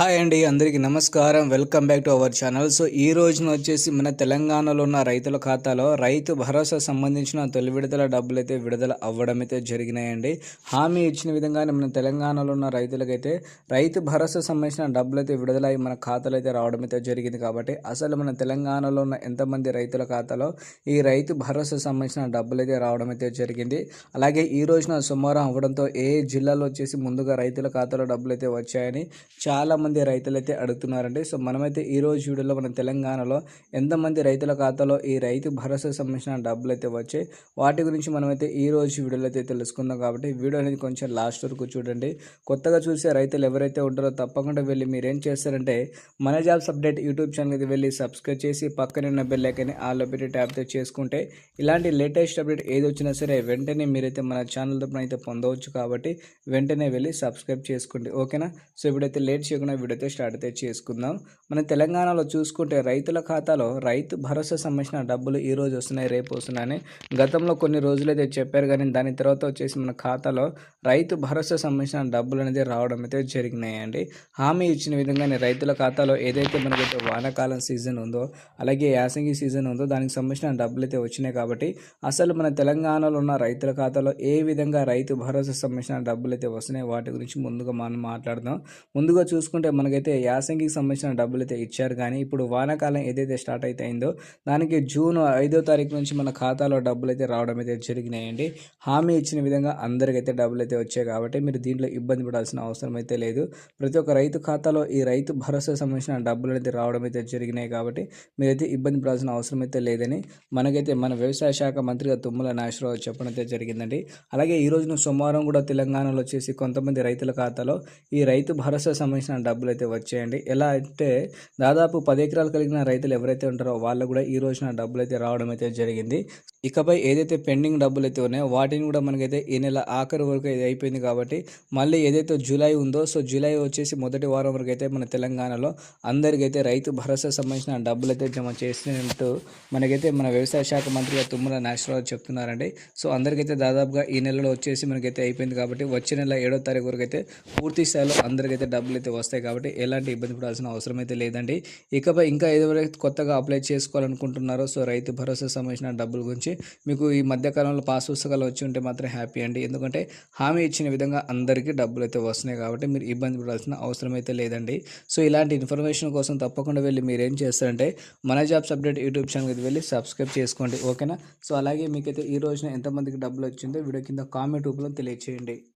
Hi అండి అందరికీ నమస్కారం. Welcome back to our channel. So ఈ రోజున వచ్చేసి మన తెలంగాణలో ఉన్న రైతుల ఖాతాలో రైతు భరోసా సంబంధించిన తొలి విడుదల డబ్బులు అయితే విడుదల అవ్వడం అయితే జరిగినాయండి. హామీ ఇచ్చిన విధంగానే మన తెలంగాణలో ఉన్న రైతులకైతే రైతు భరోసా సంబంధించిన డబ్బులు అయితే విడుదలై మన ఖాతాలో అయితే రావడం అయితే జరిగింది కాబట్టి అసలు మన తెలంగాణలో ఉన్న ఎంతమంది రైతుల ఖాతాలో ఈ రైతు భరోసా సంబంధించిన డబ్బులు అయితే రావడం అయితే జరిగింది. అలాగే ఈ రోజున సోమవారం అవ్వడంతో ఏ జిల్లాలో వచ్చేసి ముందుగా రైతుల ఖాతాలో డబ్బులు అయితే వచ్చాయని చాలా మంది రైతులు అయితే అడుగుతున్నారండి సో మనమైతే ఈ రోజు వీడియోలో మన తెలంగాణలో ఎంతమంది రైతుల ఖాతాలో ఈ రైతు భరోసా సంబంధించిన డబ్బులు అయితే వచ్చాయి వాటి గురించి మనమైతే ఈ రోజు వీడియోలో అయితే తెలుసుకుందాం కాబట్టి వీడియో అనేది కొంచెం లాస్ట్ వరకు చూడండి. కొత్తగా చూసే రైతులు ఎవరైతే ఉంటారో తప్పకుండా వెళ్ళి మీరేం చేస్తారంటే మన జాబ్స్ అప్డేట్ యూట్యూబ్ ఛానల్ అయితే వెళ్ళి సబ్స్క్రైబ్ చేసి పక్కనే ఉన్న బెల్ ఐకన్ ఆల్ పెట్టి ట్యాప్తో చేసుకుంటే ఇలాంటి లేటెస్ట్ అప్డేట్ ఏది వచ్చినా సరే వెంటనే మీరైతే మన ఛానల్ తరపున అయితే పొందవచ్చు కాబట్టి వెంటనే వెళ్ళి సబ్స్క్రైబ్ చేసుకోండి. ఓకేనా? సో ఇప్పుడైతే లేట్ చేయకుండా వీడియో స్టార్ట్ అయితే చేసుకుందాం. మన తెలంగాణలో చూసుకుంటే రైతుల ఖాతాలో రైతు భరోసా సంబంధించిన డబ్బులు ఈ రోజు వస్తున్నాయి రేపు వస్తున్నాయని గతంలో కొన్ని రోజులు అయితే చెప్పారు. కానీ దాని తర్వాత వచ్చేసి మన ఖాతాలో రైతు భరోసా సంబంధించిన డబ్బులు అనేది రావడం అయితే జరిగినాయండి. హామీ ఇచ్చిన విధంగానే రైతుల ఖాతాలో ఏదైతే మనకైతే వానాకాలం సీజన్ ఉందో అలాగే యాసంగి సీజన్ ఉందో దానికి సంబంధించిన డబ్బులు అయితే వచ్చినాయి కాబట్టి అసలు మన తెలంగాణలో ఉన్న రైతుల ఖాతాలో ఏ విధంగా రైతు భరోసా సంబంధించిన డబ్బులు అయితే వస్తున్నాయి వాటి గురించి ముందుగా మనం మాట్లాడదాం. ముందుగా చూసుకుంటే మనకైతే యాసంగికి సంబంధించిన డబ్బులు అయితే ఇచ్చారు. కానీ ఇప్పుడు వానాకాలం ఏదైతే స్టార్ట్ అయితే అయిందో దానికి జూన్ ఐదో తారీఖు నుంచి మన ఖాతాలో డబ్బులు అయితే రావడం అయితే జరిగినాయండి. హామీ ఇచ్చిన విధంగా అందరికైతే డబ్బులు అయితే వచ్చాయి కాబట్టి మీరు దీంట్లో ఇబ్బంది పడాల్సిన అవసరం అయితే లేదు. ప్రతి ఒక్క రైతు ఖాతాలో ఈ రైతు భరోసా సంబంధించిన డబ్బులు అయితే రావడం అయితే జరిగినాయి కాబట్టి మీరైతే ఇబ్బంది పడాల్సిన అవసరం అయితే లేదని మనకైతే మన వ్యవసాయ శాఖ మంత్రిగా తుమ్మల నాగేశ్వరరావు చెప్పడం అయితే జరిగిందండి. అలాగే ఈ రోజున సోమవారం కూడా తెలంగాణలో వచ్చేసి కొంతమంది రైతుల ఖాతాలో ఈ రైతు భరోసా సంబంధించిన డబ్బులు అయితే వచ్చాయండి. ఎలా అంటే దాదాపు పది ఎకరాలు కలిగిన రైతులు ఎవరైతే ఉంటారో వాళ్ళు కూడా ఈ రోజున డబ్బులు అయితే రావడం అయితే జరిగింది. ఇకపై ఏదైతే పెండింగ్ డబ్బులు అయితే ఉన్నాయో వాటిని కూడా మనకైతే ఈ నెల ఆఖరి వరకు అయితే అయిపోయింది కాబట్టి మళ్ళీ ఏదైతే జూలై ఉందో సో జూలై వచ్చేసి మొదటి వారం వరకు అయితే మన తెలంగాణలో అందరికైతే రైతు భరోసా సంబంధించిన డబ్బులు అయితే జమ చేసినట్టు మనకైతే మన వ్యవసాయ శాఖ మంత్రిగా తుమ్మల నాగేశ్వరరావు చెప్తున్నారండి. సో అందరికైతే దాదాపుగా ఈ నెలలో వచ్చేసి మనకైతే అయిపోయింది కాబట్టి వచ్చే నెల ఏడో తారీఖు వరకు అయితే పూర్తి స్థాయిలో అందరికైతే డబ్బులు అయితే వస్తాయి. కాబట్టి ఎలాంటి ఇబ్బంది పడాల్సిన అవసరం అయితే లేదండి. ఇకపై ఇంకా ఏదైతే కొత్తగా అప్లై చేసుకోవాలనుకుంటున్నారో సో రైతు భరోసా సంబంధించిన డబ్బుల గురించి మీకు ఈ మధ్యకాలంలో పాస్ పుస్తకాలు వచ్చి ఉంటే మాత్రం హ్యాపీ అండి. ఎందుకంటే హామీ ఇచ్చిన విధంగా అందరికీ డబ్బులు అయితే వస్తున్నాయి కాబట్టి మీరు ఇబ్బంది పడాల్సిన అవసరం అయితే లేదండి. సో ఇలాంటి ఇన్ఫర్మేషన్ కోసం తప్పకుండా వెళ్ళి మీరు ఏం చేస్తారంటే మన జాబ్స్ అప్డేట్ యూట్యూబ్ ఛానల్కి వెళ్ళి సబ్స్క్రైబ్ చేసుకోండి. ఓకేనా? సో అలాగే మీకైతే ఈ రోజున ఎంతమందికి డబ్బులు వచ్చిందో వీడియో కింద కామెంట్ రూపంలో తెలియచేయండి.